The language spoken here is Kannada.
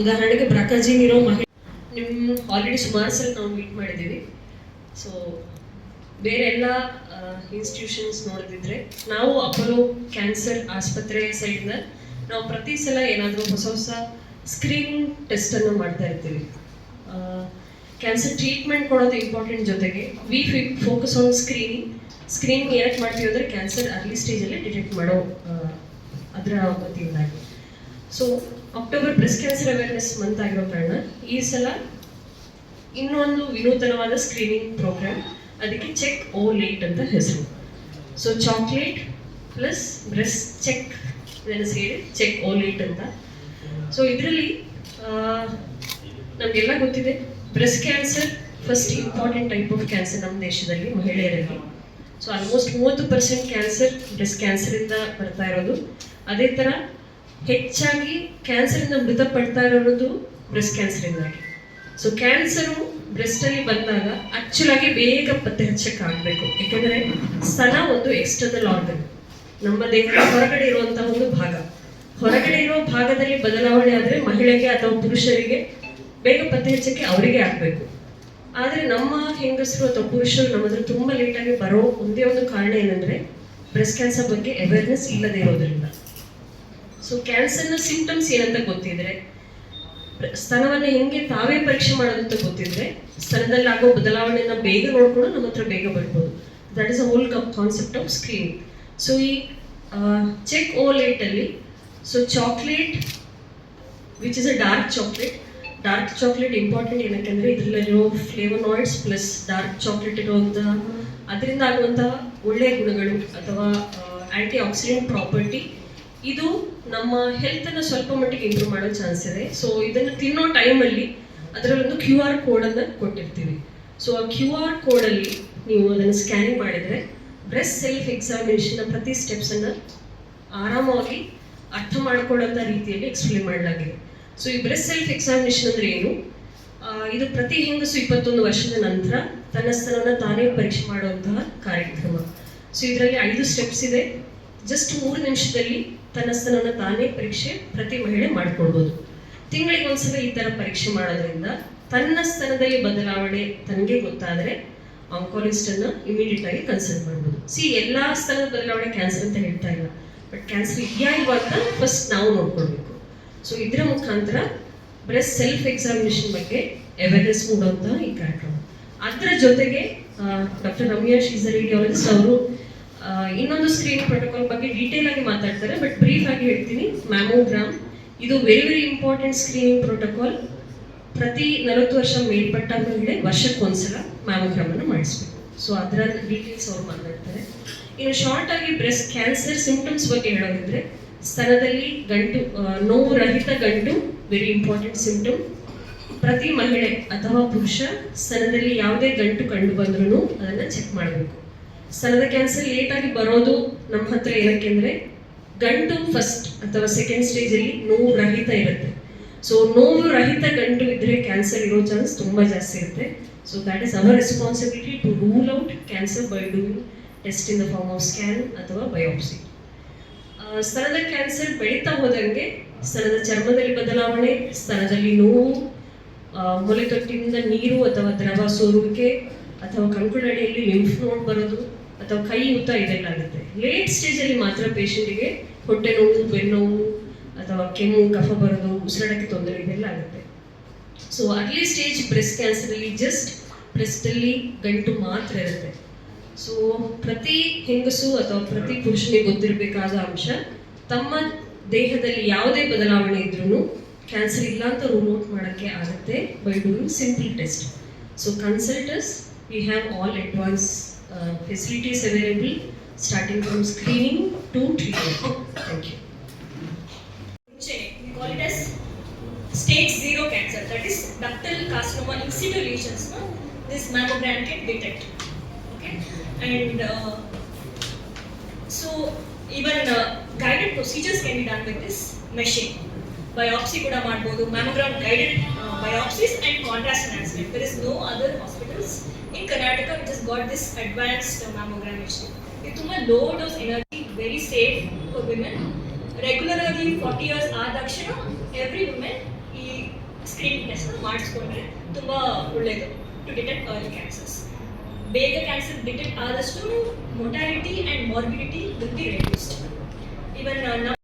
ಉದಾಹರಣೆಗೆ ಬ್ರಾಕಾಜಿನಿರೋ ಮಹಿಳೆ ನಿಮ್ಮ ಆಲ್ರೆಡಿ ಸುಮಾರು ಸಲ ನಾವು ಮೀಟ್ ಮಾಡಿದ್ದೀವಿ. ಸೊ ಬೇರೆ ಎಲ್ಲ ಇನ್ಸ್ಟಿಟ್ಯೂಷನ್ಸ್ ನೋಡಿದ್ರೆ ನಾವು ಅಪೋಲೋ ಕ್ಯಾನ್ಸರ್ ಆಸ್ಪತ್ರೆ ಸೈಡ್ನ ನಾವು ಪ್ರತಿ ಸಲ ಏನಾದರೂ ಹೊಸ ಹೊಸ ಸ್ಕ್ರೀನಿಂಗ್ ಟೆಸ್ಟನ್ನು ಮಾಡ್ತಾ ಇರ್ತೀವಿ. ಕ್ಯಾನ್ಸರ್ ಟ್ರೀಟ್ಮೆಂಟ್ ಕೊಡೋದು ಇಂಪಾರ್ಟೆಂಟ್ ಜೊತೆಗೆ we focus on screening screening ಏನಕ್ಕೆ ಮಾಡ್ತೀವಿ ಅಂದರೆ ಕ್ಯಾನ್ಸರ್ ಅರ್ಲಿ ಸ್ಟೇಜಲ್ಲೇ ಡಿಟೆಕ್ಟ್ ಮಾಡೋ ಅದರ ವತಿಯಿಂದಾಗಿ so October breast cancer awareness month ಆಗಿರೋ ಕಾರಣ ಈ ಸಲ ಇನ್ನೊಂದು ವಿನೂತನವಾದ ಸ್ಕ್ರೀನಿಂಗ್ ಪ್ರೋಗ್ರಾಮ್ ಅದಕ್ಕೆ ಚೆಕ್ ಓ ಲೇಟ್ ಅಂತ ಹೆಸರು. So chocolate plus breast check ಇದನ್ನು ಸೇರಿ ಚೆಕ್ ಓ ಲೇಟ್ ಅಂತ. ಸೊ ಇದರಲ್ಲಿ ನಮಗೆಲ್ಲ ಗೊತ್ತಿದೆ. Breast cancer first important type of cancer ನಮ್ಮ ದೇಶದಲ್ಲಿ ಮಹಿಳೆಯರಲ್ಲಿ. ಸೊ ಆಲ್ಮೋಸ್ಟ್ ಮೂವತ್ತು ಪರ್ಸೆಂಟ್ ಕ್ಯಾನ್ಸರ್ ಬ್ರೆಸ್ಟ್ ಕ್ಯಾನ್ಸರಿಂದ ಬರ್ತಾ ಇರೋದು. ಅದೇ ಥರ ಹೆಚ್ಚಾಗಿ ಕ್ಯಾನ್ಸರಿಂದ ಮೃತಪಡ್ತಾ ಇರೋದು ಬ್ರೆಸ್ಟ್ ಕ್ಯಾನ್ಸರಿಂದಾಗಿ ಸೊ ಕ್ಯಾನ್ಸರು ಬ್ರೆಸ್ಟಲ್ಲಿ ಬಂದಾಗ ಆಕ್ಚುಲ್ ಆಗಿ ಬೇಗ ಪತ್ತೆ ಹಚ್ಚಕ್ಕಾಗಬೇಕು ಯಾಕೆಂದರೆ ಸ್ತನ ಒಂದು ಎಕ್ಸ್ಟರ್ನಲ್ ಆರ್ಗನ್ ನಮ್ಮ ದೇಹದ ಹೊರಗಡೆ ಇರುವಂತಹ ಒಂದು ಭಾಗ. ಹೊರಗಡೆ ಇರುವ ಭಾಗದಲ್ಲಿ ಬದಲಾವಣೆ ಆದರೆ ಮಹಿಳೆಗೆ ಅಥವಾ ಪುರುಷರಿಗೆ ಬೇಗ ಪತ್ತೆ ಹಚ್ಚಕ್ಕೆ ಅವರಿಗೆ ಆಗಬೇಕು. ಆದರೆ ನಮ್ಮ ಹೆಂಗಸರು ಅಥವಾ ಪುರುಷರು ನಮ್ಮ ಹತ್ರ ತುಂಬ ಲೇಟಾಗಿ ಬರೋ ಒಂದೇ ಒಂದು ಕಾರಣ ಏನಂದ್ರೆ ಬ್ರೆಸ್ಟ್ ಕ್ಯಾನ್ಸರ್ ಬಗ್ಗೆ ಅವೇರ್ನೆಸ್ ಇಲ್ಲದೆ ಇರೋದ್ರಿಂದ. ಸೊ ಕ್ಯಾನ್ಸರ್ನ ಸಿಂಪ್ಟಮ್ಸ್ ಏನಂತ ಗೊತ್ತಿದ್ರೆ ಸ್ತನವನ್ನು ಹೆಂಗೆ ತಾವೇ ಪರೀಕ್ಷೆ ಮಾಡೋದಂತ ಗೊತ್ತಿದ್ರೆ ಸ್ತನದಲ್ಲಿ ಆಗೋ ಬದಲಾವಣೆಯನ್ನ ಬೇಗ ನೋಡ್ಕೊಂಡು ನಮ್ಮ ಹತ್ರ ಬೇಗ ಬರ್ಬೋದು. That is a whole concept of screen so ಈ check O ಲೇಟಲ್ಲಿ so chocolate which is a dark chocolate dark chocolate important ಏನಕ್ಕೆಂದ್ರೆ ಇದರಲ್ಲಿರೋ ಫ್ಲೇವನಾಯ್ಡ್ಸ್ ಪ್ಲಸ್ ಡಾರ್ಕ್ ಚಾಕ್ಲೇಟ್ ಇರುವಂತಹ ಅದರಿಂದ ಆಗುವಂತಹ ಒಳ್ಳೆಯ ಗುಣಗಳು ಅಥವಾ ಆಂಟಿ ಆಕ್ಸಿಡೆಂಟ್ ಪ್ರಾಪರ್ಟಿ ಇದು ನಮ್ಮ ಹೆಲ್ತ್ ಅನ್ನ ಸ್ವಲ್ಪ ಮಟ್ಟಿಗೆ ಇಂಪ್ರೂವ್ ಮಾಡೋ ಚಾನ್ಸ್ ಇದೆ. ಸೊ ಇದನ್ನು ತಿನ್ನೋ ಟೈಮಲ್ಲಿ ಅದರಲ್ಲೊಂದು ಕ್ಯೂ ಆರ್ ಕೋಡ್ ಅನ್ನ ಕೊಟ್ಟಿರ್ತೀವಿ. ಸೊ ಆ ಕ್ಯೂ ಆರ್ ಕೋಡ್ ಅಲ್ಲಿ ನೀವು ಅದನ್ನು ಸ್ಕ್ಯಾನಿಂಗ್ ಮಾಡಿದ್ರೆ ಬ್ರೆಸ್ಟ್ ಸೆಲ್ಫ್ ಎಕ್ಸಾಮಿನೇಷನ್ ಪ್ರತಿ ಸ್ಟೆಪ್ಸ್ ಅನ್ನ ಆರಾಮವಾಗಿ ಅರ್ಥ ಮಾಡ್ಕೊಳ್ಳೋಂಥ ರೀತಿಯಲ್ಲಿ ಎಕ್ಸ್ಪ್ಲೇನ್ ಮಾಡಲಾಗಿದೆ. ಸೊ ಈ ಬ್ರೆಸ್ಟ್ ಸೆಲ್ಫ್ ಎಕ್ಸಾಮಿನೇಷನ್ ಅಂದ್ರೆ ಏನು? ಇದು ಪ್ರತಿ ಹೆಂಗಸು ಇಪ್ಪತ್ತೊಂದು ವರ್ಷದ ನಂತರ ತನ್ನ ಸ್ಥಾನವನ್ನು ತಾನೇ ಪರೀಕ್ಷೆ ಮಾಡುವಂತಹ ಕಾರ್ಯಕ್ರಮ. ಸೊ ಇದರಲ್ಲಿ ಐದು ಸ್ಟೆಪ್ಸ್ ಇದೆ. ಜಸ್ಟ್ ಮೂರು ನಿಮಿಷದಲ್ಲಿ ತನ್ನ ಸ್ತನವನ್ನ ತಾನೇ ಪರೀಕ್ಷೆ ಪ್ರತಿ ಮಹಿಳೆ ಮಾಡ್ಕೊಳ್ಬೋದು. ತಿಂಗಳಿಗೆ ಒಂದ್ಸಲ ಈ ತರ ಪರೀಕ್ಷೆ ಮಾಡೋದ್ರಿಂದ ತನ್ನ ಸ್ತನದಲ್ಲಿ ಬದಲಾವಣೆ ತನಗೆ ಗೊತ್ತಾದ್ರೆ ಆಂಕಾಲಜಿಸ್ಟ್ ಅನ್ನ ಇಮಿಡಿಯೇಟ್ ಆಗಿ ಕನ್ಸಲ್ಟ್ ಮಾಡ್ಬೋದು. ಸಿ ಎಲ್ಲಾ ಸ್ತನದ ಬದಲಾವಣೆ ಕ್ಯಾನ್ಸರ್ ಅಂತ ಹೇಳ್ತಾ ಇಲ್ಲ. ಬಟ್ ಕ್ಯಾನ್ಸರ್ ಇದೆಯಾ ಇಲ್ವಾ ಅಂತ ಫಸ್ಟ್ ನಾವು ನೋಡ್ಕೊಳ್ಬೇಕು. ಸೊ ಇದರ ಮುಖಾಂತರ ಬ್ರೆಸ್ಟ್ ಸೆಲ್ಫ್ ಎಕ್ಸಾಮಿನೇಷನ್ ಬಗ್ಗೆ ಅವೇರ್ನೆಸ್ ಮೂಡುವಂತಹ ಈ ಕಾರ್ಯಕ್ರಮ. ಅದರ ಜೊತೆಗೆ ಡಾಕ್ಟರ್ ರಮ್ಯಾ ಶ್ರೀಸರಿಡಿಯಾಲಜಿಸ್ಟ್ ಅವರು ಇನ್ನೊಂದು ಸ್ಕ್ರೀನ್ ಪ್ರೋಟೋಕಾಲ್ ಬಗ್ಗೆ ಡೀಟೇಲ್ ಆಗಿ ಮಾತಾಡ್ತಾರೆ ಬಟ್ ಬ್ರೀಫ್ ಆಗಿ ಹೇಳ್ತೀನಿ. ಮ್ಯಾಮೋಗ್ರಾಮ್ ಇದು very very important screening protocol ಪ್ರತಿ ನಲವತ್ತು ವರ್ಷ ಮೇಲ್ಪಟ್ಟ ಮಹಿಳೆ ವರ್ಷಕ್ಕೊಂದ್ಸಲ ಮ್ಯಾಮೋಗ್ರಾಮ್ ಅನ್ನು ಮಾಡಿಸ್ಬೇಕು. ಸೊ ಅದರ ಡೀಟೇಲ್ಸ್ ಅವ್ರು ಮಾತಾಡ್ತಾರೆ. ಇನ್ನು ಶಾರ್ಟ್ ಆಗಿ ಬ್ರೆಸ್ಟ್ ಕ್ಯಾನ್ಸರ್ ಸಿಂಪ್ಟಮ್ಸ್ ಬಗ್ಗೆ ಹೇಳೋದಿದ್ರೆ, ಸ್ತನದಲ್ಲಿ ಗಂಟು ನೋವು ರಹಿತ ಗಂಟು ವೆರಿ ಇಂಪಾರ್ಟೆಂಟ್ ಸಿಂಪ್ಟಮ್ ಪ್ರತಿ ಮಹಿಳೆ ಅಥವಾ ಪುರುಷ ಸ್ತನದಲ್ಲಿ ಯಾವುದೇ ಗಂಟು ಕಂಡು ಬಂದ್ರೂ ಅದನ್ನು ಚೆಕ್ ಮಾಡಬೇಕು. ಸ್ತನದ ಕ್ಯಾನ್ಸರ್ ಲೇಟ್ ಆಗಿ ಬರೋದು ನಮ್ಮ ಹತ್ರ ಏನಕ್ಕೆ ಅಂದ್ರೆ ಗಂಟು ಫಸ್ಟ್ ಅಥವಾ ಸೆಕೆಂಡ್ ಸ್ಟೇಜ್ ಅಲ್ಲಿ ನೋವು ರಹಿತ ಇರುತ್ತೆ. ಸೊ ನೋವು ರಹಿತ ಗಂಟು ಇದ್ರೆ ಕ್ಯಾನ್ಸರ್ ಇರೋ ಚಾನ್ಸ್ ತುಂಬಾ ಜಾಸ್ತಿ ಇರುತ್ತೆ. So that is our responsibility to rule out cancer by doing test in the form of scan ಅಥವಾ ಬಯೋಪ್ಸಿ ಸ್ತನದ ಕ್ಯಾನ್ಸರ್ ಬೆಳೀತಾ ಹೋದಂಗೆ ಸ್ತನದ ಚರ್ಮದಲ್ಲಿ ಬದಲಾವಣೆ ಸ್ತನದಲ್ಲಿ ನೋವು ಮೊಲೆ ಮೊಲೆತೊಟ್ಟಿನಿಂದ ನೀರು ಅಥವಾ ದ್ರವ ಸೋರುವಿಕೆ ಅಥವಾ ಕಂಕುಳಡಿಯಲ್ಲಿ ಲಿಂಫ್ ನೋಡ್ ಬರೋದು ಅಥವಾ ಕೈ ಊತ ಇದೆಲ್ಲ ಆಗುತ್ತೆ ಲೇಟ್ ಸ್ಟೇಜಲ್ಲಿ ಮಾತ್ರ ಪೇಷಂಟಿಗೆ ಹೊಟ್ಟೆ ನೋವು ಬೆನ್ನೋವು ಅಥವಾ ಕೆಮ್ಮು, ಕಫ ಬರೋದು ಉಸಿರಾಡಕ್ಕೆ ತೊಂದರೆ ಇದೆಲ್ಲ ಆಗುತ್ತೆ. ಸೊ ಅರ್ಲಿ ಸ್ಟೇಜ್ ಬ್ರೆಸ್ಟ್ ಕ್ಯಾನ್ಸರಲ್ಲಿ ಜಸ್ಟ್ ಬ್ರೆಸ್ಟಲ್ಲಿ ಗಂಟು ಮಾತ್ರ ಇರುತ್ತೆ. ಸೊ ಪ್ರತಿ ಹೆಂಗಸು ಅಥವಾ ಪ್ರತಿ ಪುರುಷನಿಗೆ ಗೊತ್ತಿರಬೇಕಾದ ಅಂಶ, ತಮ್ಮ ದೇಹದಲ್ಲಿ ಯಾವುದೇ ಬದಲಾವಣೆ ಇದ್ರೂ ಕ್ಯಾನ್ಸರ್ ಇಲ್ಲ ಅಂತ ರೂಲ್ ಔಟ್ ಮಾಡೋಕ್ಕೆ ಆಗುತ್ತೆ by doing simple test so consultants we have all advance Uh, facilities available starting from screening to treatment. Thank you. We call it as stage 0 cancer that is ductal carcinoma in situ lesions. No? This mammogram can detect. Okay? And uh, so even uh, guided procedures can be done with this machine. Biopsy ಕೂಡ guided uh, biopsies and contrast enhancement there is no other hospitals in Karnataka which has got this advanced uh, mammogram machine ಇದು ತುಂಬಾ low dose energy very safe for women regular ಆಗಿ ಫಾರ್ಟಿ ಇಯರ್ಸ್ ಆದ ತಕ್ಷಣ ಎವ್ರಿ ವುಮೆನ್ ಈ ಮಾಡಿಸ್ಕೊಂಡ್ರೆ ತುಂಬ ಒಳ್ಳೆಯದು ಟು ಡಿಟೆಕ್ಟ್ ಆಯಿಲ್ ಕ್ಯಾನ್ಸರ್ಸ್ ಬೇಗ ಕ್ಯಾನ್ಸರ್ ಡಿಟೆಕ್ಟ್ ಆದಷ್ಟು mortality and morbidity will be reduced even